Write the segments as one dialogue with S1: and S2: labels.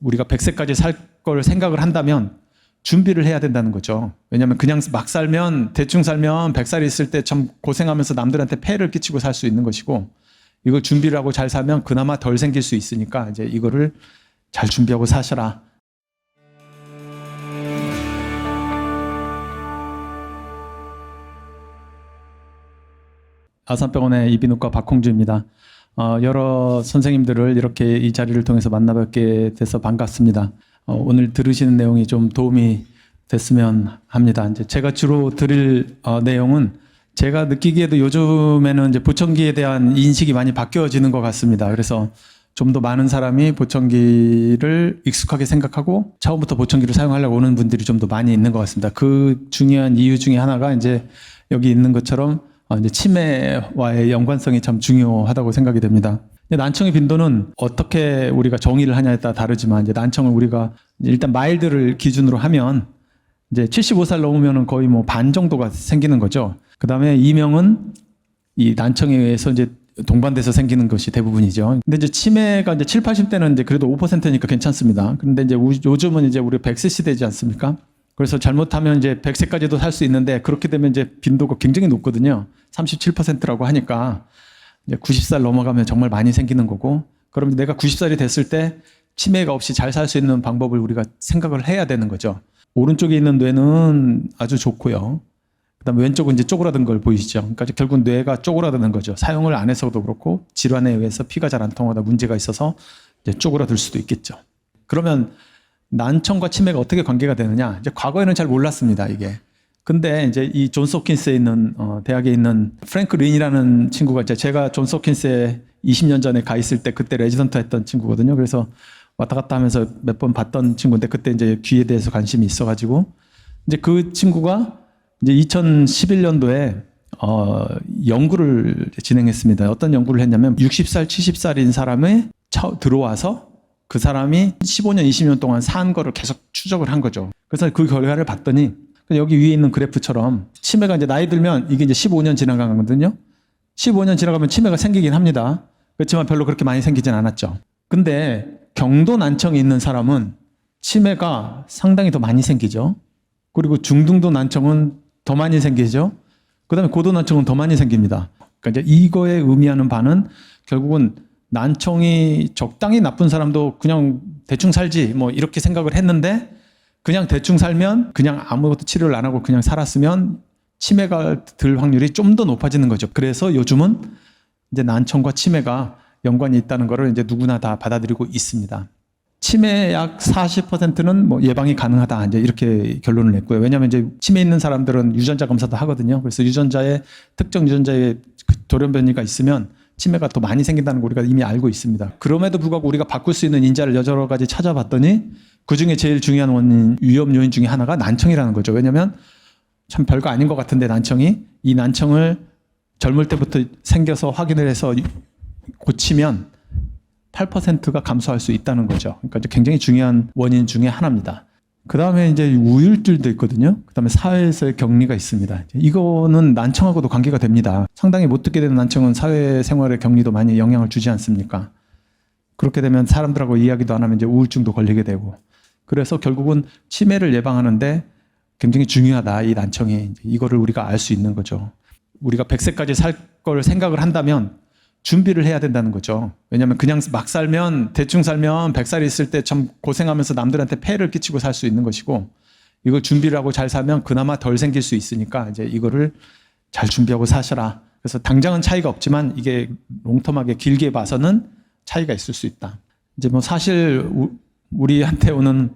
S1: 우리가 100세까지 살 걸 생각을 한다면 준비를 해야 된다는 거죠. 왜냐하면 그냥 막 살면 대충 살면 100살이 있을 때 참 고생하면서 남들한테 폐를 끼치고 살 수 있는 것이고 이걸 준비를 하고 잘 살면 그나마 덜 생길 수 있으니까 이제 이거를 잘 준비하고 사셔라. 아산병원의 이비인후과 박홍주입니다. 어, 여러 선생님들을 이렇게 이 자리를 통해서 만나뵙게 돼서 반갑습니다. 어, 오늘 들으시는 내용이 좀 도움이 됐으면 합니다. 이제 제가 주로 드릴 어, 내용은 제가 느끼기에도 요즘에는 이제 보청기에 대한 인식이 많이 바뀌어지는 것 같습니다. 그래서 좀 더 많은 사람이 보청기를 익숙하게 생각하고 처음부터 보청기를 사용하려고 오는 분들이 좀 더 많이 있는 것 같습니다. 그 중요한 이유 중에 하나가 이제 여기 있는 것처럼 어, 이제 치매와의 연관성이 참 중요하다고 생각이 됩니다. 난청의 빈도는 어떻게 우리가 정의를 하냐에 따라 다르지만 이제 난청을 우리가 일단 마일드를 기준으로 하면 이제 75살 넘으면은 거의 뭐 반 정도가 생기는 거죠. 그 다음에 이명은 이 난청에 의해서 이제 동반돼서 생기는 것이 대부분이죠. 근데 이제 치매가 이제 7, 80대는 이제 그래도 5%니까 괜찮습니다. 그런데 이제 우- 요즘은 이제 우리 100세 시대지 않습니까? 그래서 잘못하면 이제 100세까지도 살 수 있는데 그렇게 되면 이제 빈도가 굉장히 높거든요. 37%라고 하니까 이제 90살 넘어가면 정말 많이 생기는 거고 그럼 내가 90살이 됐을 때 치매가 없이 잘 살 수 있는 방법을 우리가 생각을 해야 되는 거죠. 오른쪽에 있는 뇌는 아주 좋고요. 그다음 왼쪽은 이제 쪼그라든 걸 보이시죠. 그러니까 결국 뇌가 쪼그라드는 거죠. 사용을 안 해서도 그렇고 질환에 의해서 피가 잘 안 통하다 문제가 있어서 이제 쪼그라들 수도 있겠죠. 그러면 난청과 치매가 어떻게 관계가 되느냐? 이제 과거에는 잘 몰랐습니다, 이게. 근데 이제 이 존스 호킨스에 있는 어, 대학에 있는 프랭크 린이라는 친구가 이제 제가 존스 호킨스에 20년 전에 가 있을 때 그때 레지던트 했던 친구거든요. 그래서 왔다 갔다 하면서 몇 번 봤던 친구인데 그때 이제 귀에 대해서 관심이 있어가지고 이제 그 친구가 이제 2011년도에 어, 연구를 진행했습니다. 어떤 연구를 했냐면 60살, 70살인 사람의 처, 들어와서 그 사람이 15년, 20년 동안 산 거를 계속 추적을 한 거죠. 그래서 그 결과를 봤더니 여기 위에 있는 그래프처럼 치매가 이제 나이 들면 이게 이제 15년 지나가거든요. 15년 지나가면 치매가 생기긴 합니다. 그렇지만 별로 그렇게 많이 생기진 않았죠. 근데 경도 난청이 있는 사람은 치매가 상당히 더 많이 생기죠. 그리고 중등도 난청은 더 많이 생기죠. 그 다음에 고도 난청은 더 많이 생깁니다. 그러니까 이제 이거에 의미하는 바는 결국은 난청이 적당히 나쁜 사람도 그냥 대충 살지 뭐 이렇게 생각을 했는데 그냥 대충 살면 그냥 아무것도 치료를 안 하고 그냥 살았으면 치매가 들 확률이 좀 더 높아지는 거죠. 그래서 요즘은 이제 난청과 치매가 연관이 있다는 것을 이제 누구나 다 받아들이고 있습니다. 치매 약 40%는 뭐 예방이 가능하다. 이제 이렇게 결론을 냈고요. 왜냐하면 이제 치매 있는 사람들은 유전자 검사도 하거든요. 그래서 유전자에 특정 유전자에 그 돌연 변이가 있으면 치매가 더 많이 생긴다는 거 우리가 이미 알고 있습니다. 그럼에도 불구하고 우리가 바꿀 수 있는 인자를 여러 가지 찾아봤더니 그 중에 제일 중요한 원인 위험 요인 중에 하나가 난청이라는 거죠. 왜냐하면 참 별거 아닌 것 같은데 난청이 이 난청을 젊을 때부터 생겨서 확인을 해서 고치면 8%가 감소할 수 있다는 거죠. 그러니까 굉장히 중요한 원인 중에 하나입니다. 그 다음에 이제 우울증도 있거든요. 그 다음에 사회에서의 격리가 있습니다. 이거는 난청하고도 관계가 됩니다. 상당히 못 듣게 되는 난청은 사회생활의 격리도 많이 영향을 주지 않습니까? 그렇게 되면 사람들하고 이야기도 안 하면 이제 우울증도 걸리게 되고. 그래서 결국은 치매를 예방하는데 굉장히 중요하다. 이 난청이. 이거를 우리가 알 수 있는 거죠. 우리가 100세까지 살 걸 생각을 한다면 준비를 해야 된다는 거죠. 왜냐하면 그냥 막 살면 대충 살면 100살이 있을 때 참 고생하면서 남들한테 폐를 끼치고 살 수 있는 것이고 이걸 준비를 하고 잘 살면 그나마 덜 생길 수 있으니까 이제 이거를 잘 준비하고 사셔라. 그래서 당장은 차이가 없지만 이게 롱텀하게 길게 봐서는 차이가 있을 수 있다. 이제 뭐 사실 우- 우리한테 오는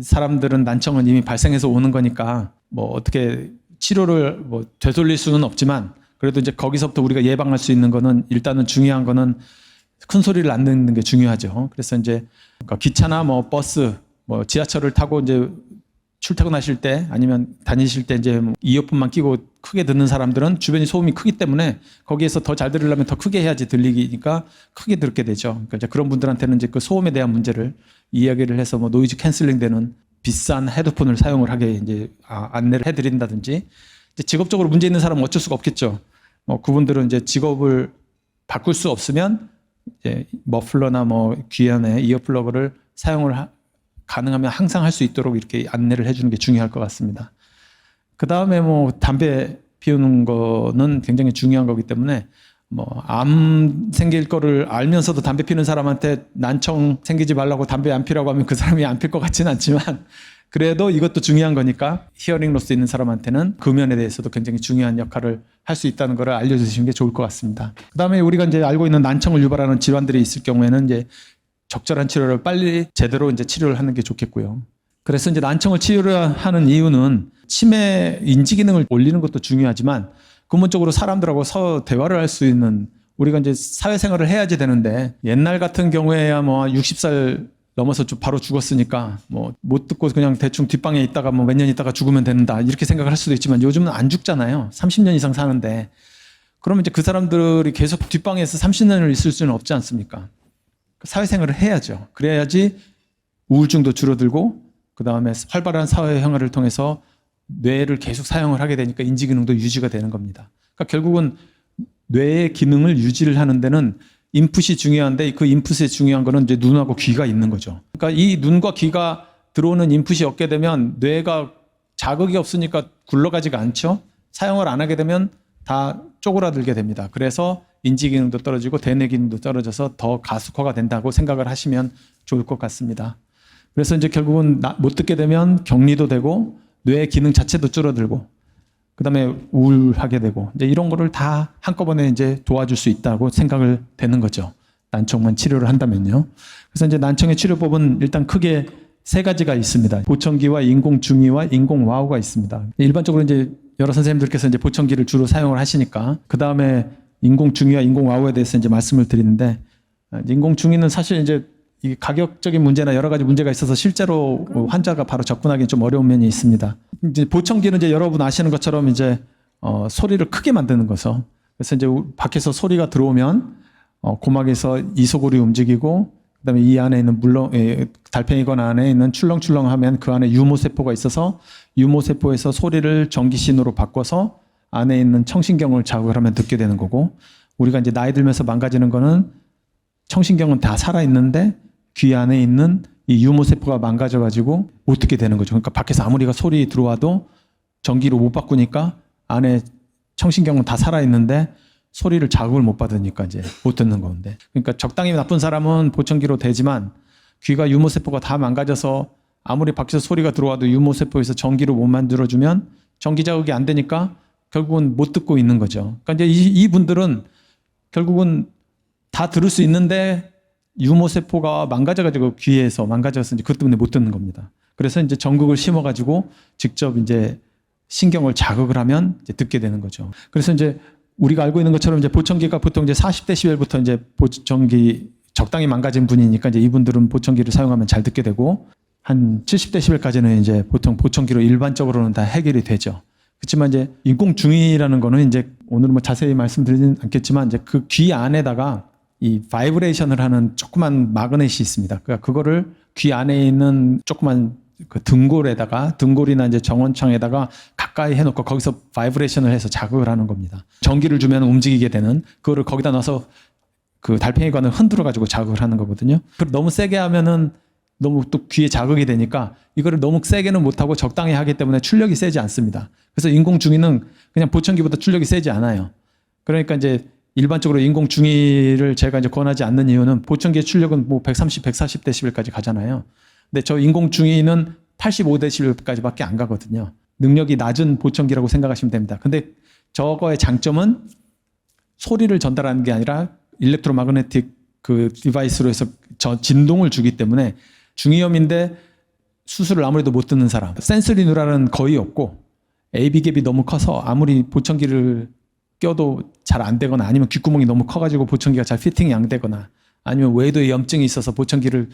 S1: 사람들은 난청은 이미 발생해서 오는 거니까 뭐 어떻게 치료를 뭐 되돌릴 수는 없지만 그래도 이제 거기서부터 우리가 예방할 수 있는 거는 일단은 중요한 거는 큰 소리를 안 듣는 게 중요하죠. 그래서 이제 그러니까 기차나 뭐 버스, 뭐 지하철을 타고 이제 출퇴근하실 때 아니면 다니실 때 이제 뭐 이어폰만 끼고 크게 듣는 사람들은 주변이 소음이 크기 때문에 거기에서 더 잘 들으려면 더 크게 해야지 들리니까 크게 듣게 되죠. 그러니까 이제 그런 분들한테는 이제 그 소음에 대한 문제를 이야기를 해서 뭐 노이즈 캔슬링 되는 비싼 헤드폰을 사용을 하게 이제 아, 안내를 해드린다든지 직업적으로 문제 있는 사람은 어쩔 수가 없겠죠. 뭐 그분들은 이제 직업을 바꿀 수 없으면 이제 머플러나 뭐 귀 안에 이어플러그를 사용을 하- 가능하면 항상 할 수 있도록 이렇게 안내를 해주는 게 중요할 것 같습니다. 그 다음에 뭐 담배 피우는 거는 굉장히 중요한 거기 때문에 뭐 암 생길 거를 알면서도 담배 피는 사람한테 난청 생기지 말라고 담배 안 피라고 하면 그 사람이 안 필 것 같지는 않지만 그래도 이것도 중요한 거니까 히어링 로스 있는 사람한테는 금연에 대해서도 굉장히 중요한 역할을 할 수 있다는 것을 알려주시는 게 좋을 것 같습니다. 그다음에 우리가 이제 알고 있는 난청을 유발하는 질환들이 있을 경우에는 이제 적절한 치료를 빨리 제대로 이제 치료를 하는 게 좋겠고요. 그래서 이제 난청을 치료하는 이유는 치매 인지 기능을 올리는 것도 중요하지만 근본적으로 사람들하고 서 대화를 할 수 있는 우리가 이제 사회생활을 해야지 되는데 옛날 같은 경우에야 뭐 60살 넘어서 주- 바로 죽었으니까 뭐 못 듣고 그냥 대충 뒷방에 있다가 뭐 몇 년 있다가 죽으면 된다 이렇게 생각을 할 수도 있지만 요즘은 안 죽잖아요. 30년 이상 사는데 그러면 이제 그 사람들이 계속 뒷방에서 30년을 있을 수는 없지 않습니까? 사회생활을 해야죠. 그래야지 우울증도 줄어들고 그 다음에 활발한 사회 생활을 통해서 뇌를 계속 사용을 하게 되니까 인지 기능도 유지가 되는 겁니다. 그러니까 결국은 뇌의 기능을 유지를 하는 데는 인풋이 중요한데 그 인풋이 중요한 거는 이제 눈하고 귀가 있는 거죠. 그러니까 이 눈과 귀가 들어오는 인풋이 없게 되면 뇌가 자극이 없으니까 굴러가지가 않죠. 사용을 안 하게 되면 다 쪼그라들게 됩니다. 그래서 인지 기능도 떨어지고 대뇌 기능도 떨어져서 더 가속화가 된다고 생각을 하시면 좋을 것 같습니다. 그래서 이제 결국은 나- 못 듣게 되면 격리도 되고 뇌 기능 자체도 줄어들고 그다음에 우울하게 되고 이제 이런 거를 다 한꺼번에 이제 도와줄 수 있다고 생각을 되는 거죠. 난청만 치료를 한다면요. 그래서 이제 난청의 치료법은 일단 크게 세 가지가 있습니다. 보청기와 인공중의와 인공 와우가 있습니다. 일반적으로 이제 여러 선생님들께서 이제 보청기를 주로 사용을 하시니까 그 다음에 인공중의와 인공 와우에 대해서 이제 말씀을 드리는데 아, 인공중의는 사실 이제 이 가격적인 문제나 여러 가지 문제가 있어서 실제로 환자가 바로 접근하기 좀 어려운 면이 있습니다. 이제 보청기는 이제 여러분 아시는 것처럼 이제 어, 소리를 크게 만드는 거죠. 그래서 이제 우- 밖에서 소리가 들어오면 어, 고막에서 이소골이 움직이고 그다음에 이 안에 있는 물렁 에, 달팽이관 안에 있는 출렁출렁하면 그 안에 유모 세포가 있어서 유모 세포에서 소리를 전기 신호로 바꿔서 안에 있는 청신경을 자극을 하면 듣게 되는 거고 우리가 이제 나이 들면서 망가지는 거는 청신경은 다 살아 있는데 귀 안에 있는 이 유모 세포가 망가져 가지고 못 듣게 되는 거죠. 그러니까 밖에서 아무리가 소리 들어와도 전기로 못 바꾸니까 안에 청신경은 다 살아 있는데 소리를 자극을 못 받으니까 이제 못 듣는 건데. 그러니까 적당히 나쁜 사람은 보청기로 되지만 귀가 유모 세포가 다 망가져서 아무리 밖에서 소리가 들어와도 유모 세포에서 전기를 못 만들어 주면 전기 자극이 안 되니까 결국은 못 듣고 있는 거죠. 그러니까 이제 이, 이분들은 결국은 다 들을 수 있는데 유모 세포가 망가져가지고 귀에서 망가져서 이제 그것 때문에 못 듣는 겁니다. 그래서 이제 전극을 심어가지고 직접 이제 신경을 자극을 하면 이제 듣게 되는 거죠. 그래서 이제 우리가 알고 있는 것처럼 이제 보청기가 보통 이제 40데시벨부터 이제 보청기 적당히 망가진 분이니까 이제 이분들은 보청기를 사용하면 잘 듣게 되고 한 70데시벨까지는 이제 보통 보청기로 일반적으로는 다 해결이 되죠. 그렇지만 이제 인공중의라는 거는 이제 오늘은 뭐 자세히 말씀드리진 않겠지만 이제 그 귀 안에다가 이 바이브레이션을 하는 조그만 마그넷이 있습니다. 그러니까 그거를 귀 안에 있는 조그만 그 등골에다가 등골이나 이제 정원창에다가 가까이 해놓고 거기서 바이브레이션을 해서 자극을 하는 겁니다. 전기를 주면 움직이게 되는 그거를 거기다 넣어서 그 달팽이관을 흔들어 가지고 자극을 하는 거거든요. 그 너무 세게 하면은 너무 또 귀에 자극이 되니까 이거를 너무 세게는 못하고 적당히 하기 때문에 출력이 세지 않습니다. 그래서 인공중의는 그냥 보청기보다 출력이 세지 않아요. 그러니까 이제 일반적으로 인공중의를 제가 이제 권하지 않는 이유는 보청기의 출력은 뭐 130, 140 데시벨까지 가잖아요. 근데 저 인공중의는 85 데시벨까지밖에 안 가거든요. 능력이 낮은 보청기라고 생각하시면 됩니다. 근데 저거의 장점은 소리를 전달하는 게 아니라 일렉트로마그네틱 그 디바이스로 해서 저 진동을 주기 때문에 중이염인데 수술을 아무래도 못 듣는 사람 센서리 누라는 거의 없고 AB 갭이 너무 커서 아무리 보청기를 껴도 잘 안 되거나 아니면 귓구멍이 너무 커가지고 보청기가 잘 피팅이 안 되거나 아니면 외도에 염증이 있어서 보청기를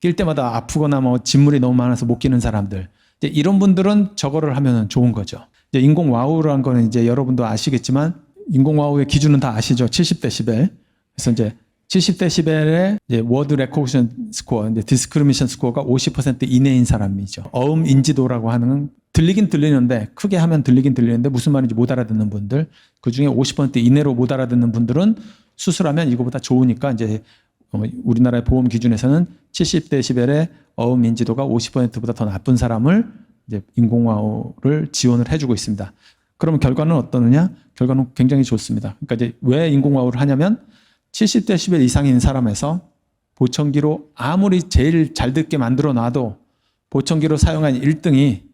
S1: 낄 때마다 아프거나 뭐 진물이 너무 많아서 못 끼는 사람들 이제 이런 분들은 저거를 하면 좋은 거죠. 이제 인공 와우라는 거는 이제 여러분도 아시겠지만 인공 와우의 기준은 다 아시죠? 70데시벨. 그래서 이제 70데시벨의 이제 워드 레코션 스코어, 이제 디스크리미션 스코어가 50% 이내인 사람이죠. 어음 인지도라고 하는 들리긴 들리는데 크게 하면 들리긴 들리는데 무슨 말인지 못 알아듣는 분들 그 중에 50% 이내로 못 알아듣는 분들은 수술하면 이거보다 좋으니까 이제 어, 우리나라의 보험 기준에서는 70데시벨의 어음 인지도가 50%보다 더 나쁜 사람을 이제 인공화호를 지원을 해주고 있습니다. 그러면 결과는 어떠느냐? 결과는 굉장히 좋습니다. 그러니까 이제 왜 인공화호를 하냐면 70데시벨 이상인 사람에서 보청기로 아무리 제일 잘 듣게 만들어 놔도 보청기로 사용한 1등이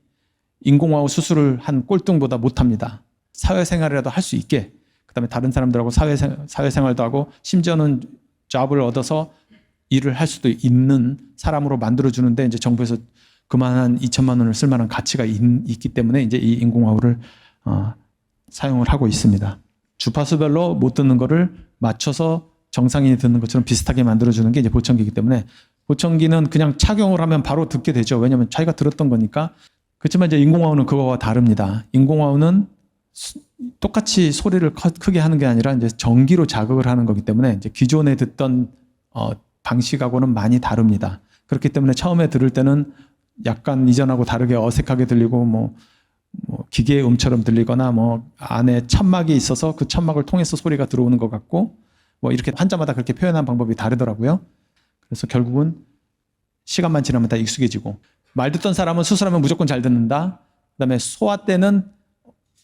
S1: 인공화호 수술을 한 꼴등보다 못합니다. 사회생활이라도 할 수 있게 그다음에 다른 사람들하고 사회생, 사회생활도 하고 심지어는 잡을 얻어서 일을 할 수도 있는 사람으로 만들어 주는데 이제 정부에서 그만한 2천만 원을 쓸 만한 가치가 있, 기 때문에 이제 이 인공화호를 어, 사용을 하고 있습니다. 주파수별로 못 듣는 거를 맞춰서 정상인이 듣는 것처럼 비슷하게 만들어 주는 게 이제 보청기이기 때문에 보청기는 그냥 착용을 하면 바로 듣게 되죠. 왜냐하면 자기가 들었던 거니까. 그렇지만 이제 인공화호는 그거와 다릅니다. 인공화호는 수- 똑같이 소리를 커- 크게 하는 게 아니라 이제 전기로 자극을 하는 거기 때문에 이제 기존에 듣던 어, 방식하고는 많이 다릅니다. 그렇기 때문에 처음에 들을 때는 약간 이전하고 다르게 어색하게 들리고 뭐, 뭐 기계의 음처럼 들리거나 뭐 안에 천막이 있어서 그 천막을 통해서 소리가 들어오는 것 같고 뭐 이렇게 환자마다 그렇게 표현한 방법이 다르더라고요. 그래서 결국은 시간만 지나면 다 익숙해지고 말 듣던 사람은 수술하면 무조건 잘 듣는다. 그다음에 소아 때는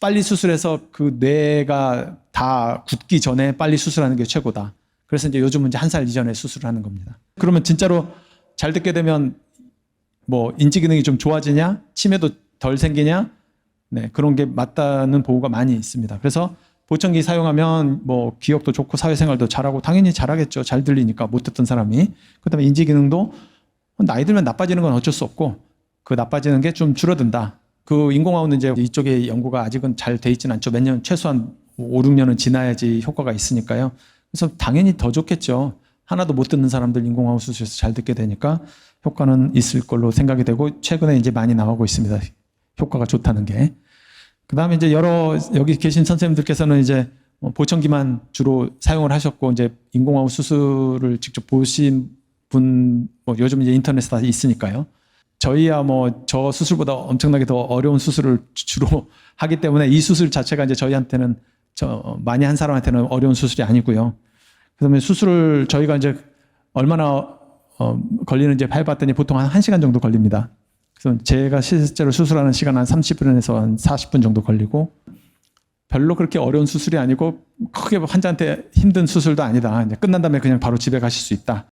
S1: 빨리 수술해서 그 뇌가 다 굳기 전에 빨리 수술하는 게 최고다. 그래서 이제 요즘은 이제 한 살 이전에 수술을 하는 겁니다. 그러면 진짜로 잘 듣게 되면 뭐 인지 기능이 좀 좋아지냐, 치매도 덜 생기냐, 네 그런 게 맞다는 보고가 많이 있습니다. 그래서 보청기 사용하면 뭐 기억도 좋고 사회생활도 잘하고 당연히 잘하겠죠. 잘 들리니까 못 듣던 사람이. 그다음에 인지 기능도 나이 들면 나빠지는 건 어쩔 수 없고 그 나빠지는 게 좀 줄어든다. 그 인공화호는 이제 이쪽에 연구가 아직은 잘 돼 있지는 않죠. 몇 년 최소한 5, 6년은 지나야지 효과가 있으니까요. 그래서 당연히 더 좋겠죠. 하나도 못 듣는 사람들 인공화호 수술에서 잘 듣게 되니까 효과는 있을 걸로 생각이 되고 최근에 이제 많이 나오고 있습니다. 효과가 좋다는 게. 그 다음에 이제 여러 여기 계신 선생님들께서는 이제 뭐 보청기만 주로 사용을 하셨고 이제 인공화호 수술을 직접 보신 분 뭐 요즘 이제 인터넷에 다 있으니까요. 저희야 뭐 저 수술보다 엄청나게 더 어려운 수술을 주로 하기 때문에 이 수술 자체가 이제 저희한테는 저 많이 한 사람한테는 어려운 수술이 아니고요. 그다음에 수술을 저희가 이제 얼마나 어, 걸리는지 해봤더니 보통 한 1시간 정도 걸립니다. 그래서 제가 실제로 수술하는 시간 한 30분에서 한 40분 정도 걸리고 별로 그렇게 어려운 수술이 아니고 크게 환자한테 힘든 수술도 아니다. 끝난 다음에 그냥 바로 집에 가실 수 있다.